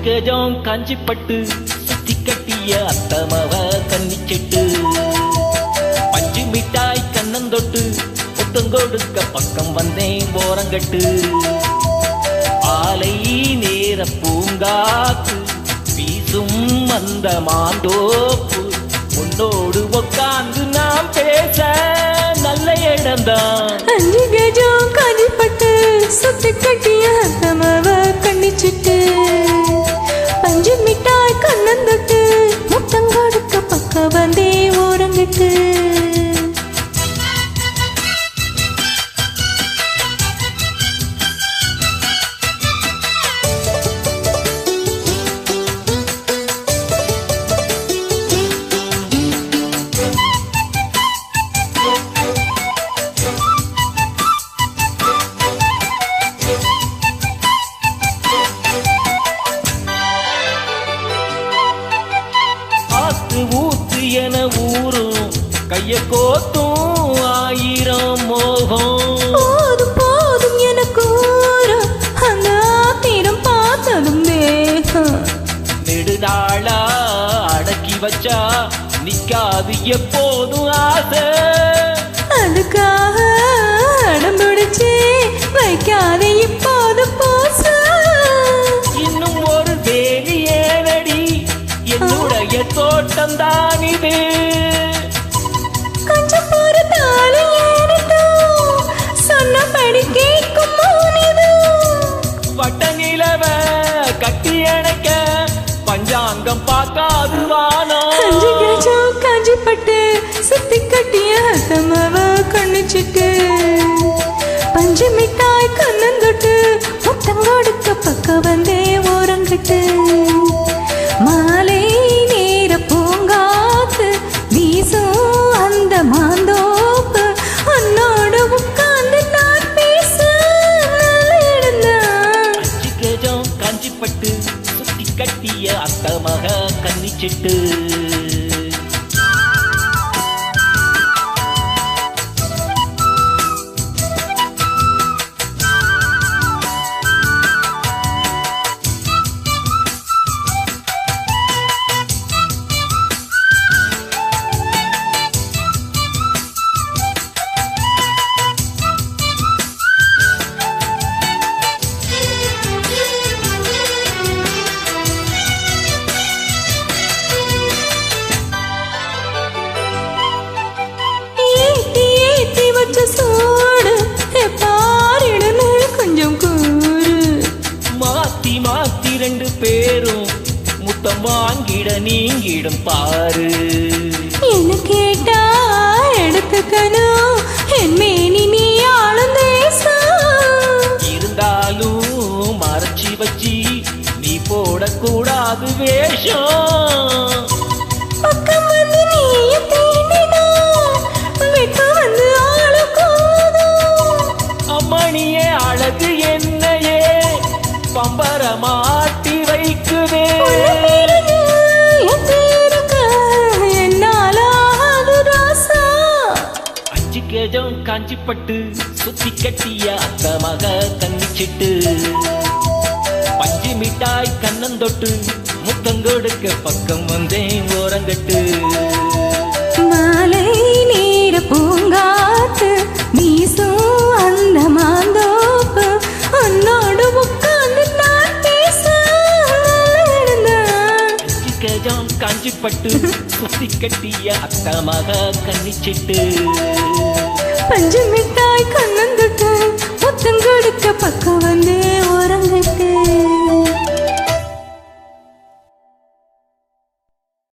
அஞ்சு கஜம் காஞ்சிப்பட்டு சுத்தி கட்டிய அத்தமவ கன்னிச்செட்டு பஞ்சு மிட்டாய் கண்ணந்தொட்டு ஒத்தங்கொடுக்க பக்கம் வந்தேன் போரங்கட்டு ஆலை நேர பூங்காக்கு வீசும் அந்த மாந்தோப்பு உன்னோடு உக்காந்து நாம் பேச நல்ல இடம்தான் அஞ்சு கஜம் காஞ்சிப்பட்டு சுத்தி கட்டிய அத்தமவ கண்ணிச்சிட்டு. கைய கோத்தும் ஆயிரம் மோகம். போதும் போதும் எனக்கு ஊரும் அந்த ஆத்திரம் பார்த்ததும் தேகம் நெடுநாளா அடக்கி வச்சா நிக்காது எப்போதும் ஆசை. அதுக்காக அடம் பிடிச்சு வைக்காத பக்கம் பார்க்காது வானம் அஞ்சு கஜம் காஞ்சிப்பட்டு சுத்தி கட்டிய அத்தமவ கண்ணிச்சிட்டு. பஞ்சு மிட்டாய் கண்ணந்தொட்டு முத்தம் கொடுக்க பக்கம் வந்தே கட்டிய அத்தமக கன்னிச்சிட்டு வாங்கிட நீங்கிடும் பாரு. என்ன கேட்டா? எடுத்துக்கணும் என் மேனி நீ ஆளும் இருந்தாலும் மறைச்சி வச்சி நீ போடக்கூடாது வேஷம். அம்மணியே அழகு என்னையே பம்பர காஞ்சிப்பட்டு சுத்தி கட்டிய அத்த மக கன்னிச்சிட்டு பஞ்சு மிட்டாய் கண்ணந்தொட்டு முத்தங்கொடுக்க பக்கம் வந்தேன் ஓரங்கட்டு. மாலை நேர பூங்காத்து வீசும் அந்த மாந்தோப்பு உன்னோடு உட்கார்ந்து நான் பேச கேஜம் காஞ்சிப்பட்டு சுத்தி கட்டிய அத்த மக கன்னிச்சிட்டு பஞ்சு மிட்டாய் கண்ணந்துட்டு